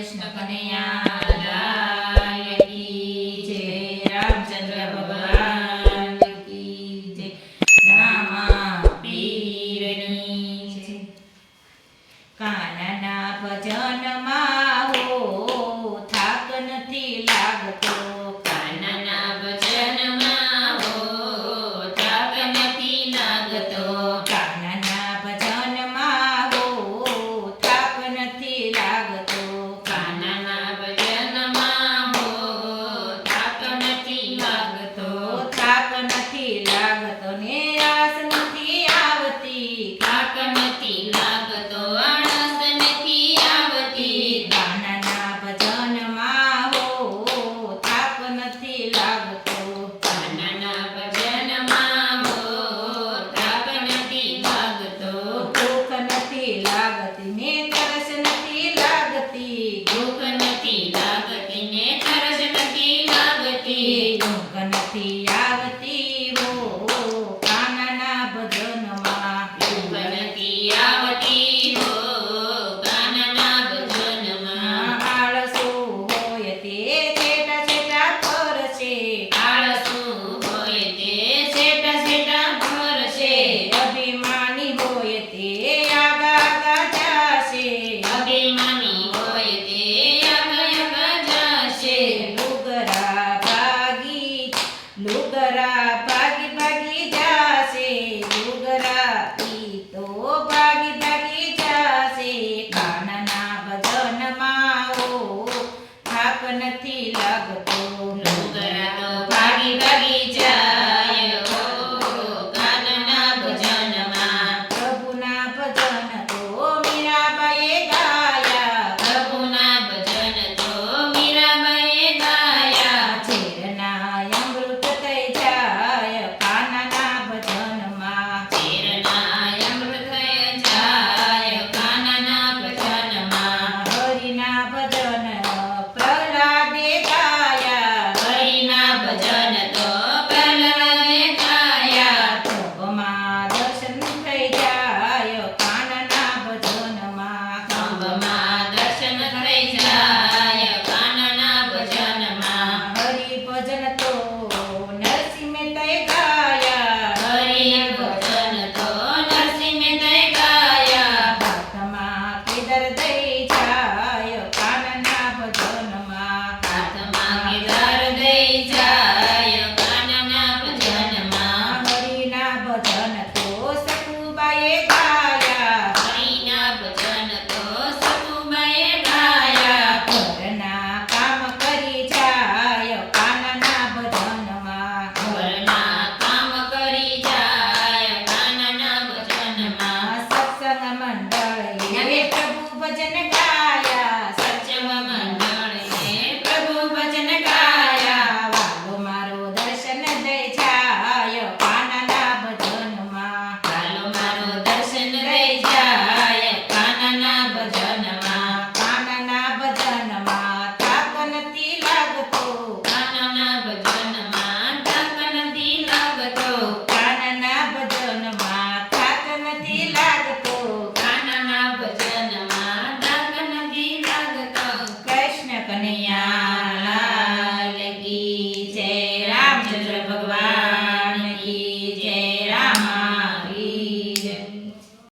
કૃષ્ણ કનૈયા કી જય રામચંદ્ર ભગવાન કી જય રામા પીરની જય ભજન નથી લાગતો. Oh.